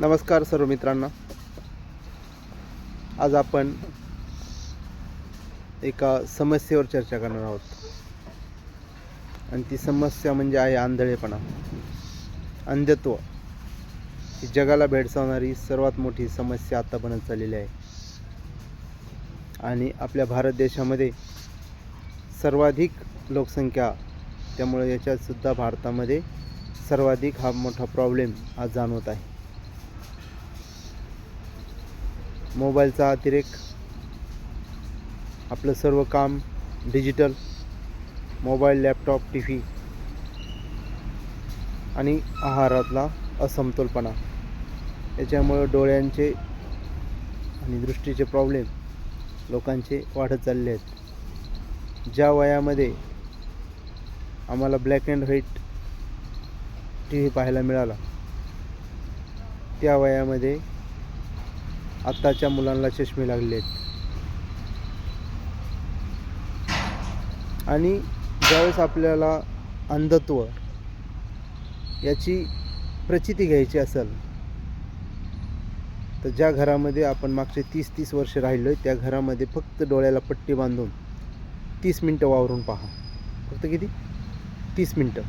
नमस्कार सर्व मित्रांना. आज आपण एका समस्येवर चर्चा करणार आहोत. आणि ती समस्या म्हणजे आहे आंधळेपणा. अंधत्व. ही जगाला भेडसावणारी सर्वात मोठी समस्या आता बनत चाललेली आहे. आणि आपल्या भारत देशामध्ये सर्वाधिक लोकसंख्या त्यामुळे याच्यातसुद्धा भारतामध्ये सर्वाधिक हा मोठा प्रॉब्लेम आज जाणवत आहे. मोबाईलचा अतिरेक आपलं सर्व काम digital mobile laptop T V आणि आहारातला असमतोलपणा. याच्यामुळं डोळ्यांचे आणि दृष्टीचे प्रॉब्लेम लोकांचे वाढत चालले आहेत. ज्या वयामध्ये आम्हाला black and white T V पाहायला मिळाला त्या वयामध्ये आत्ताच्या मुलांना चष्मे लागले आहेत. आणि ज्यावेळेस आपल्याला अंधत्व याची प्रचिती घ्यायची असेल तर ज्या घरामध्ये आपण मागचे तीस तीस वर्ष राहिलो आहे त्या घरामध्ये फक्त डोळ्याला पट्टी बांधून तीस मिनटं वावरून पहा. फक्त किती? तीस मिनटं.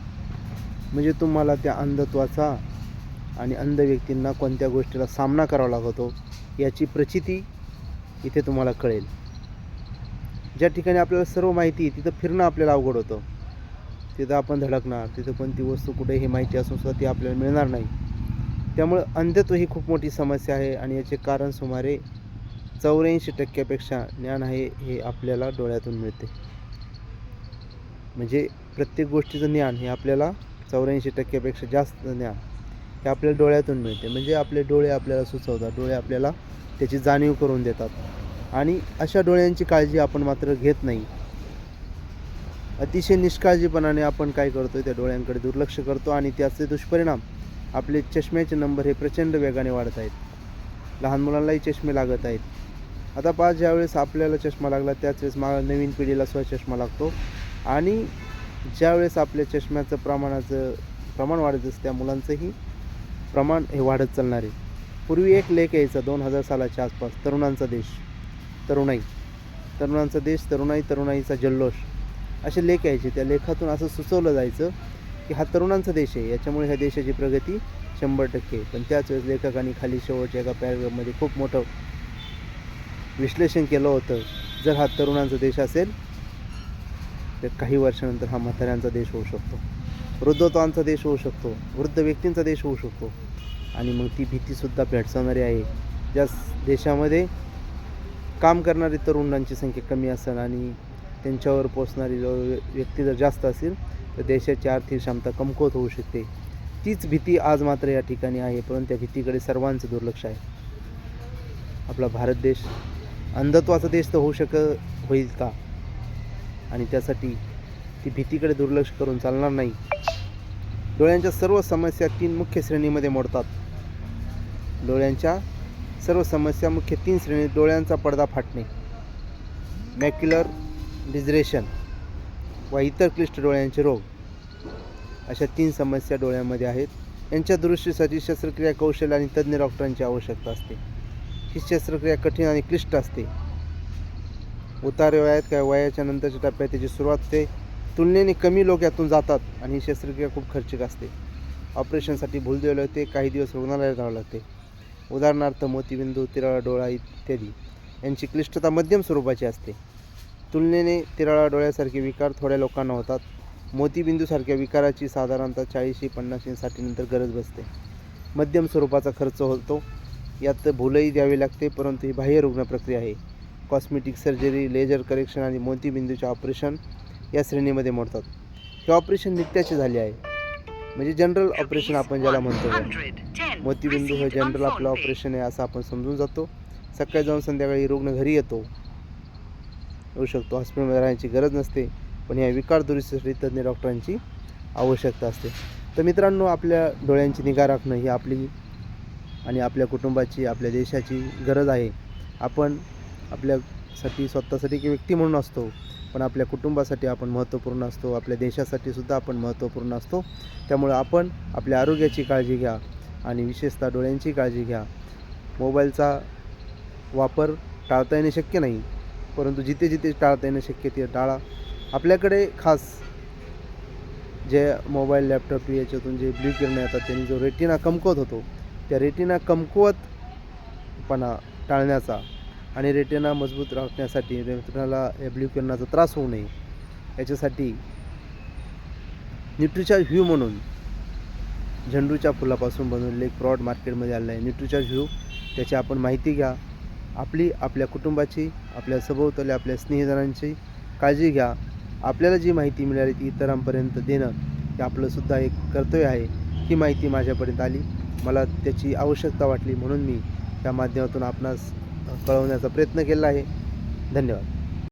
म्हणजे तुम्हाला त्या अंधत्वाचा आणि अंध व्यक्तींना कोणत्या गोष्टीला सामना करावा लागतो याची प्रचिती इथे तुम्हाला कळेल. ज्या ठिकाणी आपल्याला सर्व माहिती तिथं फिरणं आपल्याला अवघड होतं. तिथं आपण धडकणार तिथं कोणती वस्तू कुठे हे माहिती असून सुद्धा ती आपल्याला मिळणार नाही. त्यामुळं अंधत्व ही खूप मोठी समस्या आहे आणि याचे कारण सुमारे चौऱ्याऐंशी टक्क्यापेक्षा ज्ञान आहे हे आपल्याला डोळ्यातून मिळते. म्हणजे प्रत्येक गोष्टीचं ज्ञान हे आपल्याला चौऱ्याऐंशी टक्क्यापेक्षा जास्त ज्ञान हे आपल्या डोळ्यातून मिळते. म्हणजे आपले डोळे आपल्याला सुचवतात. डोळे आपल्याला त्याची जाणीव करून देतात. आणि अशा डोळ्यांची काळजी आपण मात्र घेत नाही. अतिशय निष्काळजीपणाने आपण काय करतो त्या डोळ्यांकडे दुर्लक्ष करतो आणि त्याचे दुष्परिणाम आपले चष्म्याचे नंबर हे प्रचंड वेगाने वाढत आहेत. लहान मुलांनाही चष्मे लागत आहेत. आता पाच ज्यावेळेस आपल्याला चष्मा लागला त्याच वेळेस मा नवीन पिढीला स्व चष्मा लागतो. आणि ज्यावेळेस आपल्या चष्म्याचं प्रमाणाचं प्रमाण वाढत असतं त्या मुलांचंही प्रमाण हे वाढत चालणार आहे. पूर्वी एक लेख यायचा दोन हजार सालाच्या आसपास तरुणांचा देश. तरुणाई. तरुणांचा देश तरुणाई तरुणाईचा जल्लोष. असे लेख यायचे. त्या लेखातून असं सुचवलं जायचं की हा तरुणांचा देश आहे. याच्यामुळे ह्या देशाची प्रगती शंभर टक्के पण त्याच वेळेस लेखकांनी खाली शेवटच्या एका पॅरेग्राफमध्ये खूप मोठं विश्लेषण केलं होतं. जर हा तरुणांचा देश असेल तर काही वर्षानंतर हा म्हाताऱ्यांचा देश होऊ शकतो. वृद्धत्वांचा देश होऊ शकतो वृद्ध व्यक्तींचा देश होऊ शकतो. आणि मग ती भीतीसुद्धा भेडसावणारी आहे. ज्या देशामध्ये काम करणारी तरुणांची संख्या कमी असेल आणि त्यांच्यावर पोचणारी व्यक्ती जर जास्त असेल तर देशाची आर्थिक क्षमता कमकुवत होऊ शकते. तीच भीती आज मात्र या ठिकाणी आहे परंतु त्या भीतीकडे सर्वांचं दुर्लक्ष आहे. आपला भारत देश अंधत्वाचा देश तर होऊ शक होईल का? आणि त्यासाठी ती भीतीकडे दुर्लक्ष करून चालणार नाही. डोळ्यांच्या सर्व समस्या तीन मुख्य श्रेणीमध्ये मोडतात. डोळ्यांच्या सर्व समस्या मुख्य तीन श्रेणी डोळ्यांचा पडदा फाटणे. मॅक्युलर डिझरेशन व इतर क्लिष्ट डोळ्यांचे रोग. अशा तीन समस्या डोळ्यामध्ये आहेत. यांच्या दुरुस्तीसाठी शस्त्रक्रिया कौशल्य आणि तज्ज्ञ डॉक्टरांची आवश्यकता असते. ही शस्त्रक्रिया कठीण आणि क्लिष्ट असते. उतार वयात काय वयाच्या नंतरच्या टप्प्यात त्याची सुरुवात ते तुलनेने कमी लोक यातून जातात आणि ही शस्त्रक्रिया खूप खर्चिक असते. ऑपरेशनसाठी भूल दिलं ते काही दिवस रुग्णालयात राहावं लागते. उदाहरणार्थ मोतीबिंदू तिराळा डोळा इत्यादी. यांची क्लिष्टता मध्यम स्वरूपाची असते. तुलनेने तिराळा डोळ्यासारखे विकार थोड्या लोकांना होतात. मोतीबिंदूसारख्या विकाराची साधारणतः चाळीसशे पन्नासशे साठीनंतर गरज बसते. मध्यम स्वरूपाचा खर्च होतो. यात भूलही द्यावी लागते परंतु ही बाह्य रुग्ण प्रक्रिया आहे. कॉस्मेटिक सर्जरी लेजर करेक्शन आणि मोतीबिंदूचे ऑपरेशन या श्रेणीमध्ये मोडतात. हे ऑपरेशन नित्याचे झाले आहे. म्हणजे जनरल ऑपरेशन आपण ज्याला म्हणतो. मोतीबिंदू हे जनरल आपलं ऑपरेशन आहे असं आपण समजून जातो. सकाळी जाऊन संध्याकाळी रुग्ण घरी येतो. येऊ शकतो. हॉस्पिटलमध्ये राहण्याची गरज नसते. पण या विकार दुरुस्तीसाठी तज्ज्ञ डॉक्टरांची आवश्यकता असते. तर मित्रांनो आपल्या डोळ्यांची निगा राखणं ही आपली आणि आपल्या कुटुंबाची आपल्या देशाची गरज आहे. आपण आपल्या साठी स्वतःसाठी एक व्यक्ती म्हणून असतो. पण आपल्या कुटुंबासाठी आपण महत्त्वपूर्ण असतो. आपल्या देशासाठी सुद्धा आपण महत्त्वपूर्ण असतो. त्यामुळे आपण आपल्या आरोग्याची काळजी घ्या आणि विशेषतः डोळ्यांची काळजी घ्या. मोबाईलचा वापर टाळता येणे शक्य नाही. परंतु जिथे जिथे टाळता येणं शक्य ते टाळा. आपल्याकडे खास जे मोबाईल लॅपटॉप याच्यातून जे ब्ल्यू किरण येतात त्यांनी जो रेटिना कमकुवत होतो त्या रेटिना कमकुवतपणा टाळण्याचा आणि रेटिना मजबूत राखण्यासाठी रेटिनाला एब्ल्यू किरणाचा त्रास होऊ नये. याच्यासाठी न्यूट्रीचार्ज व्ह्यू म्हणून झेंडूच्या फुलापासून बनवलेले एक प्रॉड मार्केटमध्ये आलेलं आहे. न्यूट्रीचार्ज व्ह्यू त्याची आपण माहिती घ्या. आपली आपल्या कुटुंबाची आपल्या सभोवताली आपल्या स्नेहजनांची काळजी घ्या. आपल्याला जी माहिती मिळाली ती इतरांपर्यंत देणं हे आपलंसुद्धा एक कर्तव्य आहे. ही माहिती माझ्यापर्यंत आली. मला त्याची आवश्यकता वाटली म्हणून मी त्या माध्यमातून आपणास कळवण्याचा प्रयत्न केला आहे. धन्यवाद.